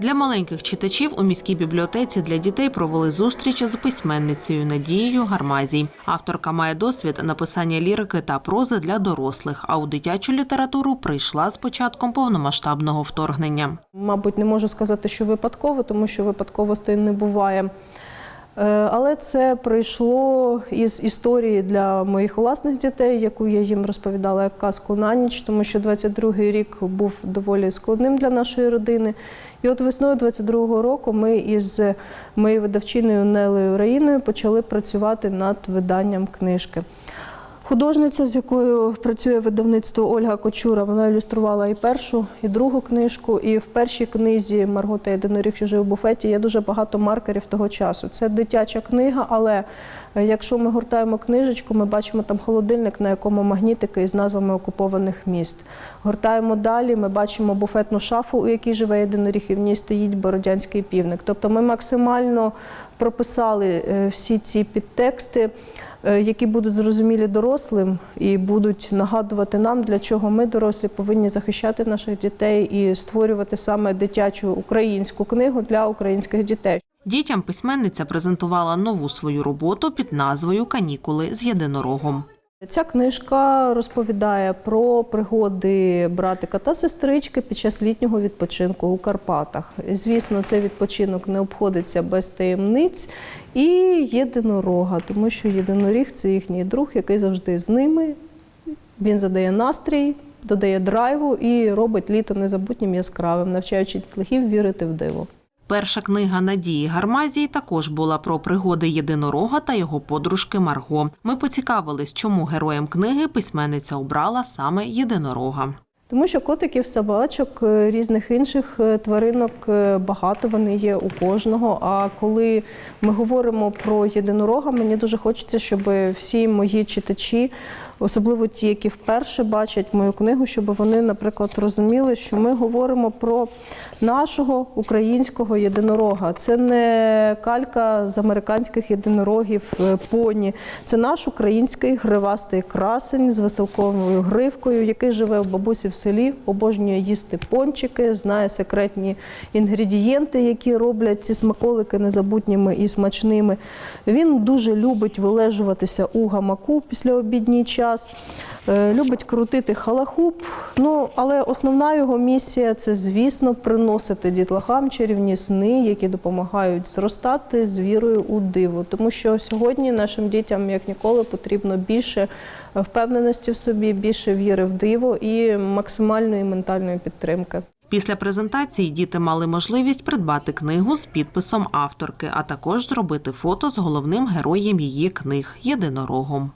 Для маленьких читачів у міській бібліотеці для дітей провели зустріч з письменницею Надією Гармазій. Авторка має досвід написання лірики та прози для дорослих, а у дитячу літературу прийшла з початком повномасштабного вторгнення. Мабуть, не можу сказати, що випадково, тому що випадковостей не буває. Е, Але це прийшло із історії для моїх власних дітей, яку я їм розповідала як казку на ніч, тому що 22-й рік був доволі складним для нашої родини. І от весною 22-го року ми із моєю видавчиною Нелею Раїною почали працювати над виданням книжки. Художниця, з якою працює видавництво Ольга Кочура, вона ілюструвала і першу, і другу книжку. І в першій книзі Маргота Єдиноріг, що жив у буфеті, є дуже багато маркерів того часу. Це дитяча книга, але е, якщо ми гортаємо книжечку, ми бачимо там холодильник, на якому магнітики із назвами окупованих міст. Гортаємо далі, ми бачимо буфетну шафу, у якій живе єдиноріг, і в ній стоїть бородянський півник. Тобто ми максимально прописали е, всі ці підтексти які будуть зрозумілі дорослим і будуть нагадувати нам, для чого ми, дорослі, повинні захищати наших дітей і створювати саме дитячу українську книгу для українських дітей. Дітям письменниця презентувала нову свою роботу під назвою Канікули з єдинорогом. Ця книжка розповідає про пригоди братика та сестрички під час літнього відпочинку у Карпатах. Звісно, цей відпочинок не обходиться без таємниць і єдинорога, тому що єдиноріг це їхній друг, який завжди з ними. Він задає настрій, додає драйву і робить літо незабутнім яскравим, навчаючи дітлахів вірити в диво. Перша книга Надії Гармазії також була про пригоди єдинорога та його подружки Марго. Ми поцікавились, чому героєм книги письменниця обрала саме єдинорога. Тому що котиків, собачок, е, різних інших е, тваринок е, багато, вони є у кожного. А коли ми говоримо про єдинорога, мені дуже хочеться, щоб всі мої читачі, особливо ті, які вперше бачать мою книгу, щоб вони, наприклад, розуміли, що ми говоримо про нашого українського єдинорога. Це не калька з американських єдинорогів е, поні. Це наш український гривастий красень з веселковою гривкою, який живе у бабусі в селі, обожнює їсти пончики, знає секретні інгредієнти, які роблять ці смаколики незабутніми і смачними. Він дуже любить вилежуватися у гамаку після обідній час. Е, Любить крутити халахуп. Ну, але основна його місія це, звісно, приносити дітлахам чарівні сни, які допомагають зростати з вірою у диво. Тому що сьогодні нашим дітям, як ніколи, потрібно більше впевненості в собі, більше віри в диво і максимальної ментальної підтримки. Після презентації діти мали можливість придбати книгу з підписом авторки, а також зробити фото з головним героєм її книг єдинорогом.